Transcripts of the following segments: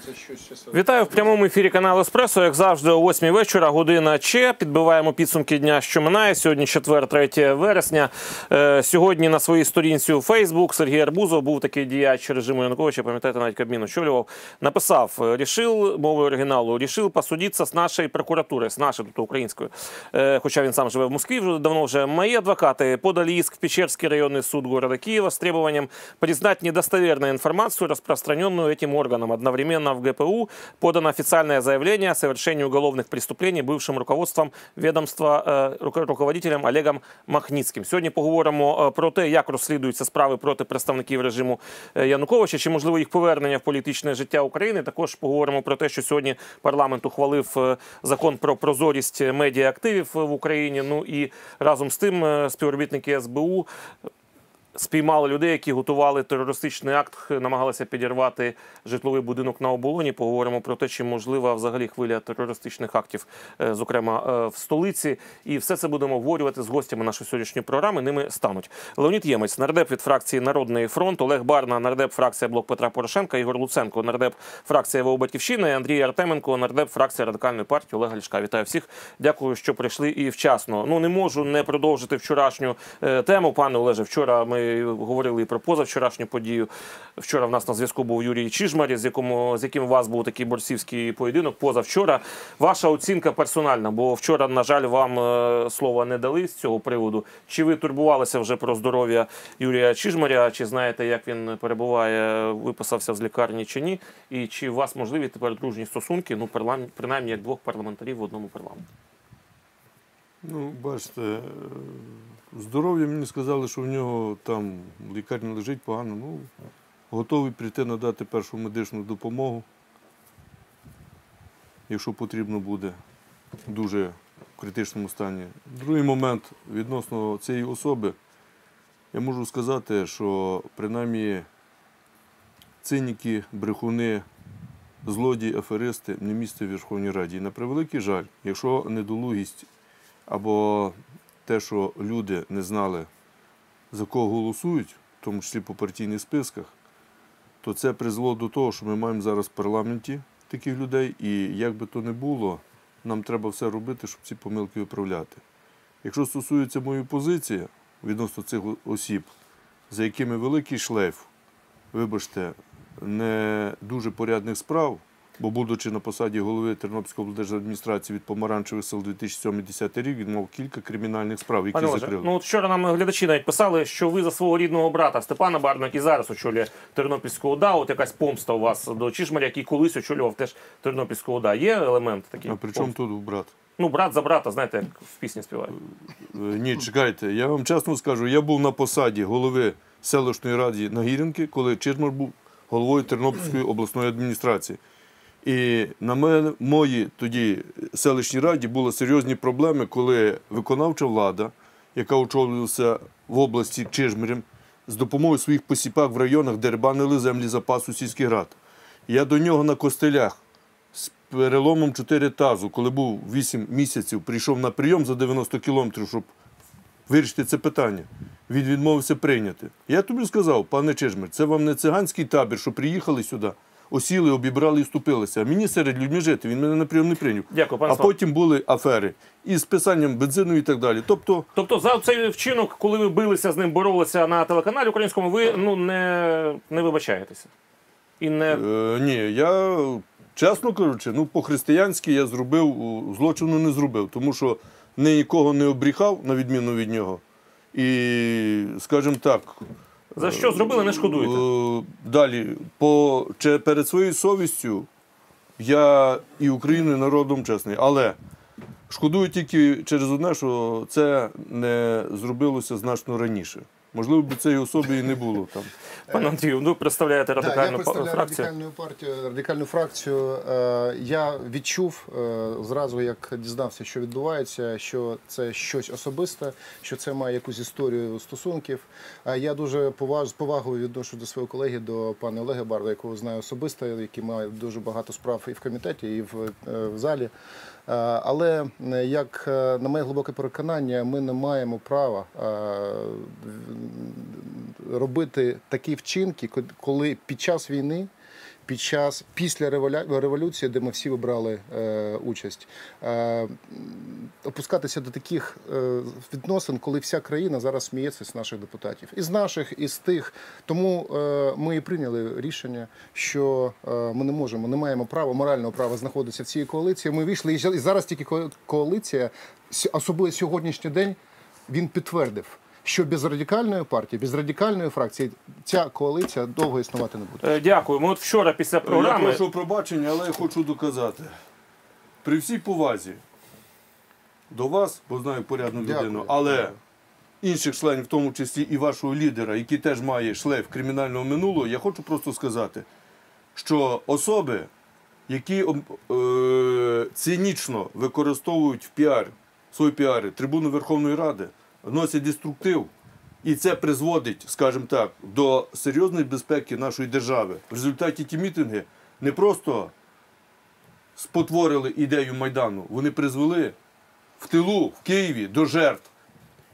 це щось щось. Вітаю в прямому ефірі каналу Еспресо. Як завжди, о 8 вечора, година Че. Підбиваємо підсумки дня, що минає. Сьогодні четвер, 3 вересня. Е, сьогодні на своїй сторінці у Фейсбук Сергій Арбузов був такий діяч режиму Януковича, пам'ятаєте, навіть Кабмін очолював. Написав: е, рішив мовою оригіналу, рішив посудитися з нашою прокуратурою, з нашою, тобто українською. Е, хоча він сам живе в Москві вже давно вже. Мои адвокаты подали иск в Печерский районный суд города Киева с требованием признать недостоверной информацию, распространенную этим органом. Одновременно в ГПУ подано официальное заявление о совершении уголовных преступлений бывшим руководством ведомства э, руко- руководителем Олегом Махніцьким. Сьогодні поговоримо е, про те, як розслідуються справи проти представників режиму е, Януковича, чи можливо їх повернення в політичне життя України. Також поговоримо про те, що сьогодні парламент ухвалив е, закон про прозорість медіаактивів в Україні. Ну і разом з тим е, співробітники СБУ спіймали людей, які готували терористичний акт, намагалися підірвати житловий будинок на оболоні. Поговоримо про те, чи можлива взагалі хвиля терористичних актів, е, зокрема е, в столиці. І все це будемо обговорювати з гостями нашої сьогоднішньої програми. Ними стануть Леонід Ємець, нардеп від фракції Народний фронт, Олег Барна, нардеп фракція Блок Петра Порошенка, Ігор Луценко, нардеп фракція ВО Батьківщина, Андрій Артеменко, нардеп фракція радикальної партії Олега Ляшка. Вітаю всіх. Дякую, що прийшли і вчасно. Ну не можу не продовжити вчорашню е, тему. Пане Олеже, вчора ми говорили і про позавчорашню подію. Вчора в нас на зв'язку був Юрій Чижмарі, з якому з яким у вас був такий борцівський поєдинок. Позавчора ваша оцінка персональна, бо вчора, на жаль, вам е, слова не дали з цього приводу. Чи ви турбувалися вже про здоров'я Юрія Чижмаря? Чи знаєте, як він перебуває, виписався з лікарні чи ні? І чи у вас можливі тепер дружні стосунки? Ну, принаймні, як двох парламентарів в одному парламенті? Ну, бачите, е, здоров'я мені сказали, що в нього там в лікарні лежить погано. Ну, готовий прийти надати першу медичну допомогу. Якщо потрібно буде дуже в критичному стані. Другий момент відносно цієї особи, я можу сказати, що принаймні циніки, брехуни, злодії, аферисти не місце в Верховній Раді. І на превеликий жаль, якщо недолугість або те, що люди не знали, за кого голосують, в тому числі по партійних списках, то це призвело до того, що ми маємо зараз в парламенті таких людей, і як би то не було, нам треба все робити, щоб ці помилки виправляти. Якщо стосується моєї позиції відносно цих осіб, за якими великий шлейф, вибачте, не дуже порядних справ, бо будучи на посаді голови Тернопільської облдержадміністрації від помаранчевих сил 2007-2010 рік, він мав кілька кримінальних справ, які Пане закрили. ну от вчора нам глядачі навіть писали, що ви за свого рідного брата Степана Барна, який зараз очолює Тернопільську ОДА, от якась помста у вас до Чижмаря, який колись очолював теж Тернопільську ОДА. Є елемент такий? А при чому тут брат? Ну, брат за брата, знаєте, як в пісні співають. Е, Ні, чекайте, я вам чесно скажу, я був на посаді голови селищної ради Нагірянки, коли Чижмар був головою Тернопільської обласної адміністрації. І на мене, мої тоді селищній раді були серйозні проблеми, коли виконавча влада, яка очолювалася в області Чижмарем, з допомогою своїх посіпак в районах дербанили землі запасу сільських рад. Я до нього на костелях з переломом 4 тазу, коли був 8 місяців, прийшов на прийом за 90 кілометрів, щоб вирішити це питання. Він відмовився прийняти. Я тобі сказав, пане Чижмир, це вам не циганський табір, що приїхали сюди, осіли, обібрали і ступилися. А мені серед людьми жити, він мене на прийом не прийняв. Дякую, пане А Слав. потім були афери із списанням бензину і так далі. Тобто, Тобто за цей вчинок, коли ви билися з ним, боролися на телеканалі українському, ви ну не, не вибачаєтеся. І не е, ні, я, чесно кажучи, ну, по-християнськи я зробив, злочину не зробив, тому що ні нікого не обріхав, на відміну від нього. І, скажімо так, за що зробили, не шкодуєте. Е, Далі, по, чи перед своєю совістю я і Україною народом чесний. Але шкодую тільки через одне, що це не зробилося значно раніше. Можливо, б цієї особи і не було там. Пане Андрію, ну представляєте Да, я радикальну представляю фракцію. радикальну партію, радикальну фракцію. Е, Я відчув е, зразу, як дізнався, що відбувається, що це щось особисте, що це має якусь історію стосунків. Е, Я дуже поваж, з повагою відношу до свого колеги, до пана Олега Барда, якого знаю особисто, який має дуже багато справ і в комітеті, і в, е, в залі. Але як на моє глибоке переконання, ми не маємо права робити такі вчинки, коли під час війни. Під час після революції, де ми всі вибрали е, участь, е, опускатися до таких е, відносин, коли вся країна зараз сміється з наших депутатів, із наших, і з тих. Тому е, ми і прийняли рішення, що е, ми не можемо, не маємо права, морального права знаходитися в цій коаліції. Ми вийшли і зараз тільки ко- коаліція, особливо сьогоднішній день, він підтвердив. Що без радикальної партії, без радикальної фракції ця коаліція довго існувати не буде. Е, Дякую. Ми от вчора після Я прошу пробачення, але я хочу доказати. При всій повазі до вас, бо знаю порядну Дякую. людину, але інших членів, в тому числі і вашого лідера, який теж має шлейф кримінального минулого, я хочу просто сказати, що особи, які е, цинічно використовують в піар, свої піари, трибуну Верховної Ради, вносять деструктив, і це призводить, скажімо так, до серйозної безпеки нашої держави. В результаті ті мітинги не просто спотворили ідею Майдану, вони призвели в тилу в Києві до жертв.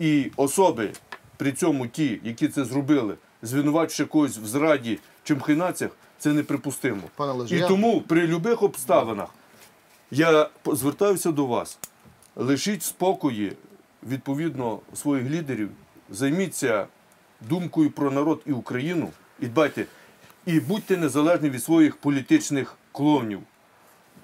І особи при цьому ті, які це зробили, звинувачуючи когось в зраді чи махінаціях, це неприпустимо. І тому при будь-яких обставинах я звертаюся до вас. Лишіть спокої відповідно своїх лідерів, займіться думкою про народ і Україну і дбайте, і будьте незалежні від своїх політичних клонів.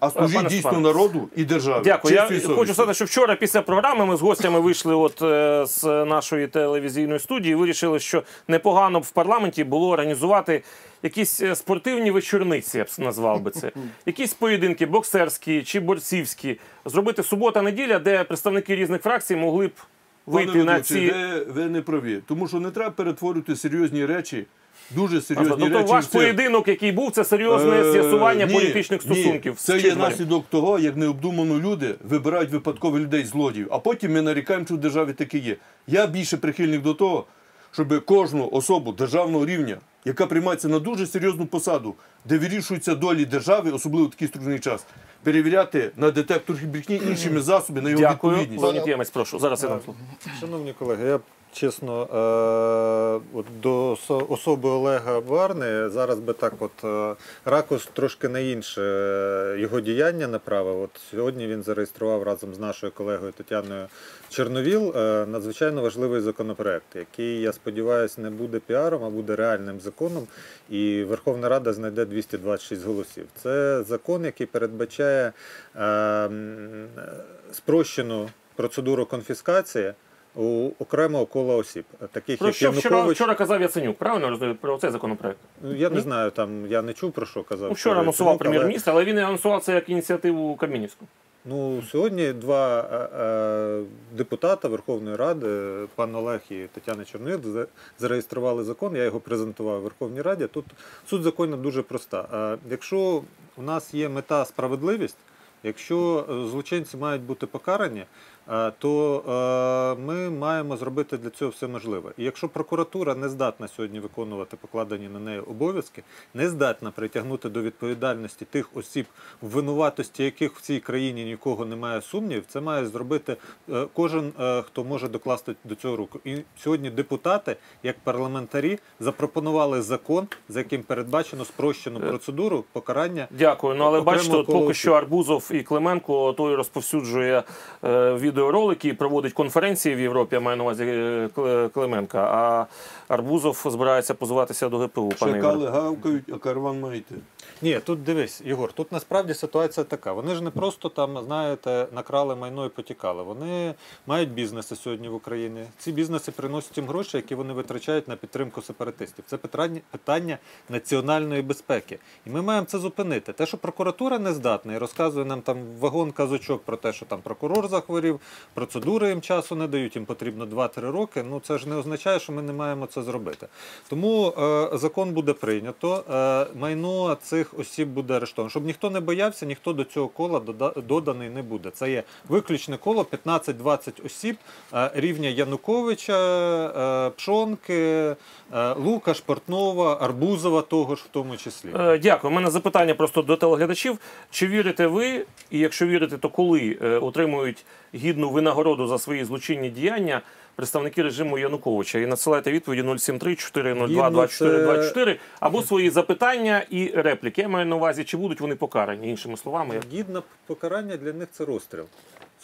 А служіть дійсно народу і державі. Дякую. Я хочу сказати, що вчора після програми ми з гостями вийшли от е, з нашої телевізійної студії. і Вирішили, що непогано б в парламенті було організувати якісь е, спортивні вечорниці, я б назвав би це. Якісь поєдинки боксерські чи борцівські. Зробити субота-неділя, де представники різних фракцій могли б вийти Пане на ведучий, ці. ви, ви не праві. Тому що не треба перетворювати серйозні речі, дуже серйозні Тобто речі. ваш в цирк. поєдинок, який був, це серйозне Е, з'ясування ні, політичних ні. стосунків. Це є наслідок того, як необдумано люди вибирають випадкових людей злодіїв. А потім ми нарікаємо, що в державі таке є. Я більше прихильник до того, щоб кожну особу державного рівня, яка приймається на дуже серйозну посаду, де вирішуються долі держави, особливо в такий трудний час, перевіряти на детектор брехні іншими засобами на його Дякую. відповідність. Прошу. Зараз я дам слово. Шановні колеги, я чесно е, от до особи Олега Барни зараз би так, от е, ракурс трошки на інше е, його діяння направив. От сьогодні він зареєстрував разом з нашою колегою Тетяною Чорновіл е, надзвичайно важливий законопроект, який, я сподіваюся, не буде піаром, а буде реальним законом. І Верховна Рада знайде 226 голосів. Це закон, який передбачає е, спрощену процедуру конфіскації у окремого кола осіб, таких Про як що вчора, Янукович. вчора казав Яценюк? Правильно розумію? Про цей законопроект? Ну, Я не знаю, там я не чув про що казав. Ну, вчора анонсував прем'єр-міністр, але він анонсував це як ініціативу Камінівську. Ну, сьогодні два е, е, депутата Верховної Ради, пан Олег і Тетяна Чорнил, за- зареєстрували закон. Я його презентував у Верховній Раді. Тут суть закону дуже проста. Е, Якщо у нас є мета справедливість, якщо е, злочинці мають бути покарані, то е, ми маємо зробити для цього все можливе. І якщо прокуратура не здатна сьогодні виконувати покладені на неї обов'язки, не здатна притягнути до відповідальності тих осіб, в винуватості яких в цій країні нікого немає сумнівів, це має зробити е, кожен, е, хто може докласти до цього руку. І сьогодні депутати, як парламентарі, запропонували закон, за яким передбачено спрощену процедуру покарання. Дякую. Ну але бачите, поки що Арбузов і Клименко той розповсюджує е, відеоролики і проводить конференції в Європі, я маю на увазі е, Клименка. А Арбузов збирається позиватися до ГПУ. Пане. Шакали гавкають, а карван має йти. Ні, тут дивись, Єгор, тут насправді ситуація така. Вони ж не просто там, знаєте, накрали майно і потікали. Вони мають бізнеси сьогодні в Україні. Ці бізнеси приносять їм гроші, які вони витрачають на підтримку сепаратистів. Це питання, питання національної безпеки. І ми маємо це зупинити. Те, що прокуратура не здатна і розказує нам там вагон казочок про те, що там прокурор захворів, процедури їм часу не дають, їм потрібно 2-3 роки. Ну це ж не означає, що ми не маємо це зробити. Тому е, закон буде прийнято, е, майно цих осіб буде арештовано. Щоб ніхто не боявся, ніхто до цього кола дода- доданий не буде. Це є виключне коло 15-20 осіб е, рівня Януковича, е, Пшонки, е, Лука, Шпортнова, Арбузова, того ж в тому числі. Дякую. У мене запитання просто до телеглядачів. Чи вірите ви, і якщо вірите, то коли отримують гідну винагороду за свої злочинні діяння представники режиму Януковича. І надсилайте відповіді 073 402 Гідно 24 24 або свої запитання і репліки. Я маю на увазі, чи будуть вони покарані, іншими словами. Гідне покарання для них це розстріл.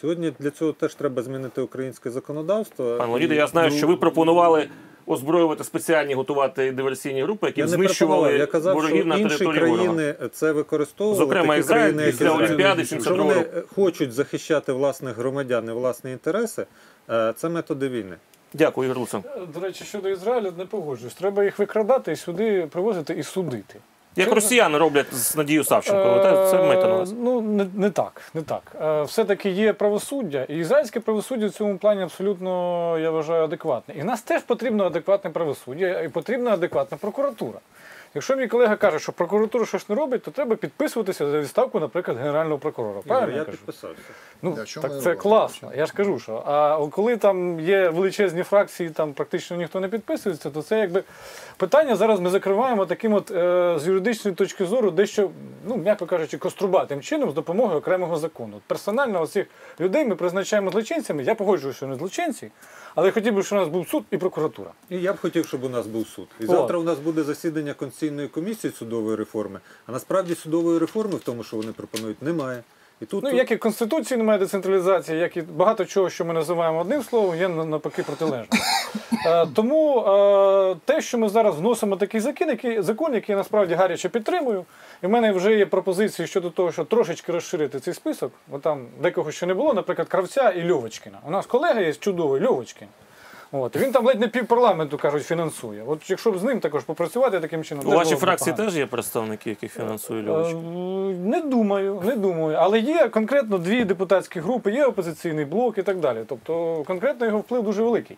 Сьогодні для цього теж треба змінити українське законодавство. Пане Лоріде, я знаю, що ви пропонували озброювати спеціальні готувати диверсійні групи, які Я знищували. Я казав, ворогів що на інші території ворога. країни це використовували. Зокрема, такі Ізраїль країни, після які Олімпіади що вони е, хочуть захищати власних громадян і власні інтереси. е, Це методи війни. Дякую, Ігор Луцен. До речі, щодо Ізраїлю не погоджуюсь. Треба їх викрадати і сюди привозити і судити. Як росіяни роблять з Надією Савченко, це маєте на увазі? Е, Ну, не, не так, не так. Е, Все-таки є правосуддя, і ізраїльське правосуддя в цьому плані абсолютно, я вважаю, адекватне. І нас теж потрібно адекватне правосуддя і потрібна адекватна прокуратура. Якщо мій колега каже, що прокуратура щось не робить, то треба підписуватися за відставку, наприклад, генерального прокурора. Правильно я я кажу? підписався. Ну, Да, так це робимо? класно. Я ж кажу, що а коли там є величезні фракції, там практично ніхто не підписується, то це якби питання зараз ми закриваємо таким от е, з юридичної точки зору, дещо, ну м'яко кажучи, кострубатим чином з допомогою окремого закону. От персонально оцих людей ми призначаємо злочинцями. Я погоджуюся, що вони злочинці, але я хотів би, щоб у нас був суд і прокуратура. І я б хотів, щоб у нас був суд. І О. завтра у нас буде засідання Конституційної комісії судової реформи. А насправді судової реформи в тому, що вони пропонують, немає. І тут, Ну, тут- як і в Конституції немає децентралізації, як і багато чого, що ми називаємо одним словом, є на- навпаки протилежним. Е, тому е, те, що ми зараз вносимо такий закон, який, закон, який я насправді гаряче підтримую, і в мене вже є пропозиції щодо того, що трошечки розширити цей список, бо там декого ще не було, наприклад, Кравця і Льовочкіна. У нас колега є чудовий Льовочкін. От, він там ледь не півпарламенту, кажуть, фінансує. От якщо б з ним також попрацювати таким чином, У вашій фракції теж є представники, які фінансують Е, Льовочку? Не думаю, не думаю. Але є конкретно дві депутатські групи, є опозиційний блок і так далі. Тобто конкретно його вплив дуже великий.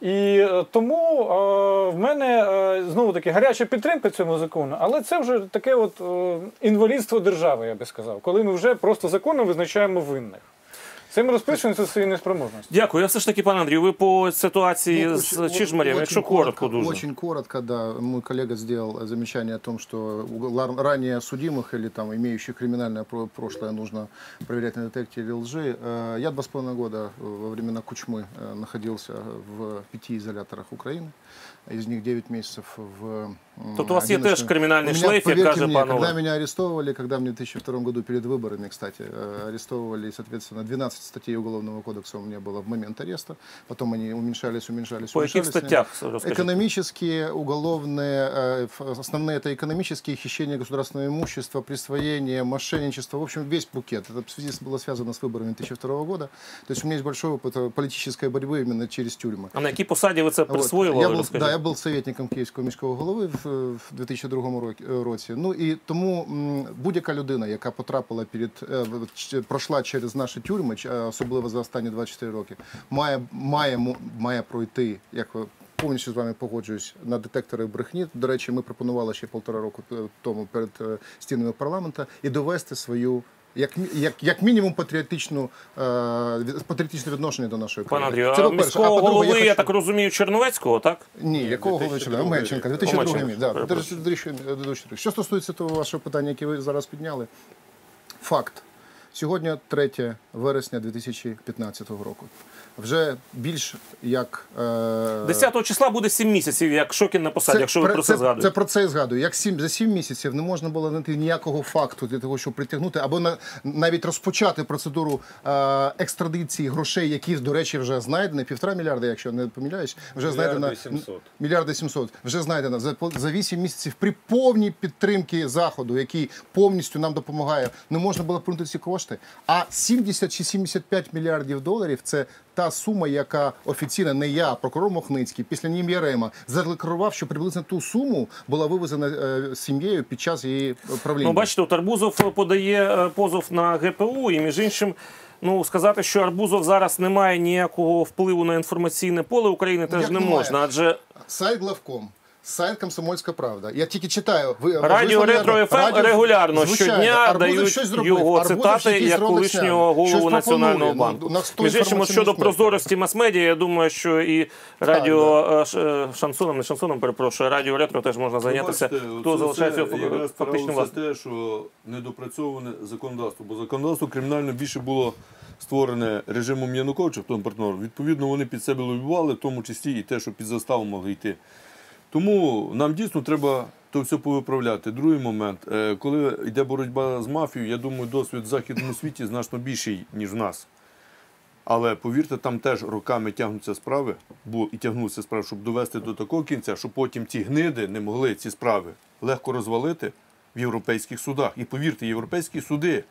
І е, тому е, в мене е, знову таки гаряча підтримка цьому закону, але це вже таке от е, інвалідство держави, я би сказав, коли ми вже просто законом визначаємо винних. Цим розписуємося своєї неспроможності. Дякую. Я все ж таки, пане Андрію, ви по ситуації Ну, з очень- Чижмарем, очень якщо коротко дуже. Очень коротко, да. Мой коллега сделал замечание о том, что угла- ранее судимых или там имеющих криминальное про- прошлое нужно проверять на детекторе лжи. Э, Я два с половиной года э, во времена Кучмы э, находился в пяти изоляторах Украины. Из них 9 месяцев в... м, Тут у вас є теж одиночном- кримінальний У меня, шлейф, як поверьте каже мне, пан когда Олег. меня арестовывали, когда мне в 2002 году перед выборами, кстати, э, арестовывали, соответственно, 12 статей Уголовного кодекса у меня было в момент ареста. Потом они уменьшались, уменьшались, По яких уменьшались. статтях розкажіть? Экономические, уголовные, э, ф- основные это экономические, хищение государственного имущества, присвоение, мошенничество, в общем, весь букет. Это в связи с- было связано с выборами 2002 года. То есть у меня есть большой опыт э, политической борьбы именно через тюрьмы. А на якій посаді ви це Вот. присвоїли? Я був, розкажіть? да, я був советником Київського міського голови в, в 2002 році- е, році. Ну і тому м, будь-яка людина, яка потрапила перед е, в- ч- пройшла через наші тюрми, ч- е, особливо за останні 24 роки, має має мо- має пройти як. ви- Повністю з вами погоджуюсь на детектори брехні. До речі, ми пропонували ще півтора року е, тому перед е, стінами парламента і довести свою як, мі- як, як мінімум патріотичну е, патріотичне відношення до нашої Пане країни. Андрію, Це а міського по-друге, голови, я, хочу- так розумію, Черновецького, так? ні, якого голови 2002 члена? Омельченка, 2002 Омельченка, рік. Да. Що стосується того вашого питання, яке ви зараз підняли, факт. Сьогодні 3 вересня 2015 року. Вже більш як... Е... 10 числа буде 7 місяців, як Шокін на посаді, якщо ви про це, це, згадуєте. Це про це і згадую. Як сім, за сім місяців не можна було знайти ніякого факту для того, щоб притягнути, або на, навіть розпочати процедуру е, екстрадиції грошей, які, до речі, вже знайдені, півтора мільярда, якщо не помиляюсь, вже Мільярди знайдено 700. мільярди 700, вже знайдено за, по- за 8 місяців при повній підтримці Заходу, який повністю нам допомагає, не можна було прийняти ці кошти. А 70 чи 75 мільярдів доларів це та сума, яка офіційно не я, прокурор Мохницький, після нім Ярема, задекларував, що приблизно ту суму була вивезена е, сім'єю під час її правління. Ну, бачите, Арбузов подає е, позов на ГПУ, і між іншим, ну сказати, що Арбузов зараз не має ніякого впливу на інформаційне поле України, теж Як не немає? можна. Адже Сайт главком. Сайт Комсомольська правда. Я тільки читаю. Ви Радіо Ретро? ФМ регулярно Звичайно. щодня Арбузов дають щось зробив. його Арбузов цитати як колишнього. Щось голову. Національного банку. на 100 Між іншим, щодо прозорості мас-медіа, я думаю, що і радіо е, ш- е, шансоном, не шансоном, перепрошую, радіо ретро теж можна зайнятися. Хто залишається фактично власним. за те, що недопрацьоване законодавство. Бо законодавство кримінальне більше було створене режимом Януковича, тому партнером, відповідно, вони під себе лобівали, в тому числі і те, що під заставу могли йти. Тому нам дійсно треба то все повиправляти. Другий момент, е, коли йде боротьба з мафією, я думаю, досвід в західному світі значно більший, ніж в нас. Але повірте, там теж роками тягнуться справи, бо і тягнуться справи, щоб довести до такого кінця, щоб потім ці гниди не могли ці справи легко розвалити в європейських судах. І повірте, європейські суди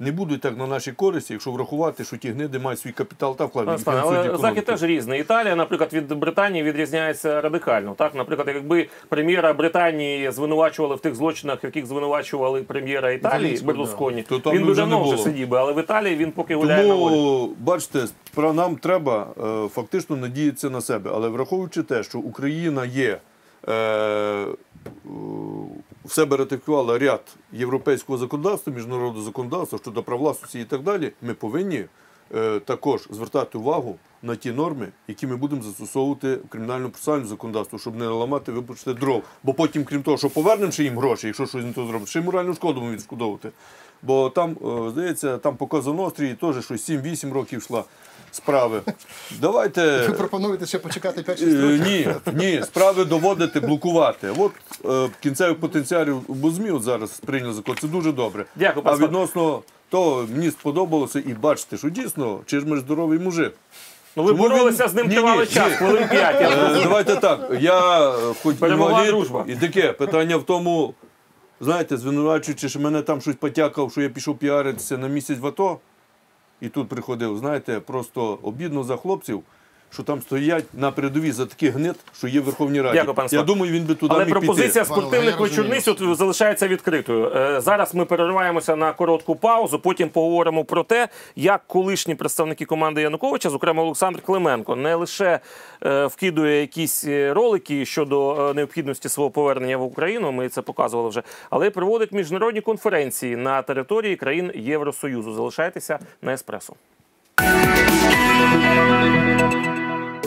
не будуть так на нашій користі, якщо врахувати, що ті гниди мають свій капітал та вклад. Пане і Степане, фінансують але захід теж різний. Італія, наприклад, від Британії відрізняється радикально. Так, наприклад, якби прем'єра Британії звинувачували в тих злочинах, в яких звинувачували прем'єра Італії Берлусконі, То там він би давно вже сидів би, але в Італії він поки гуляє на волі. Бачите, про нам треба е, фактично надіятися на себе. Але враховуючи те, що Україна є, е, в себе ратифікувала ряд європейського законодавства, міжнародного законодавства щодо прав власності і так далі, ми повинні е, також звертати увагу на ті норми, які ми будемо застосовувати в кримінально-процесуальному законодавстві, щоб не ламати, вибачте, дров. Бо потім, крім того, що повернемо ще їм гроші, якщо щось не то зробить, ще й моральну шкоду відшкодовувати. Бо там, е, здається, там по Казанострії теж щось 7-8 років йшла справи. Давайте. Ви пропонуєте ще почекати 5-6 Е, років? Ні, ні, справи доводити, блокувати. От е, кінцевих потенціалів Бозьмі от зараз прийняли закон. Це дуже добре. Дякую, А відносно того, мені сподобалося і бачите, що дійсно Чижмир здоровий мужик. Ну ви Чому боролися він- з ним Ні, тривалий ні, час, хвилин п'ять. Е, Давайте так. Я е, хоч Перемогла інвалід, дружба. і таке питання в тому, знаєте, звинувачуючи, що мене там щось потякав, що я пішов піаритися на місяць в АТО, і тут приходив, знаєте, просто обідно за хлопців, що там стоять на передовій за такий гнит, що є в Верховній Раді. Дякую, пане я думаю, він би туди Але міг пропозиція піти. Спортивних вечорниць от залишається відкритою. Е, Зараз ми перериваємося на коротку паузу. Потім поговоримо про те, як колишні представники команди Януковича, зокрема Олександр Клименко, не лише е, вкидує якісь е, ролики щодо е, необхідності свого повернення в Україну. Ми це показували вже, але й проводить міжнародні конференції на території країн Євросоюзу. Залишайтеся на еспресо.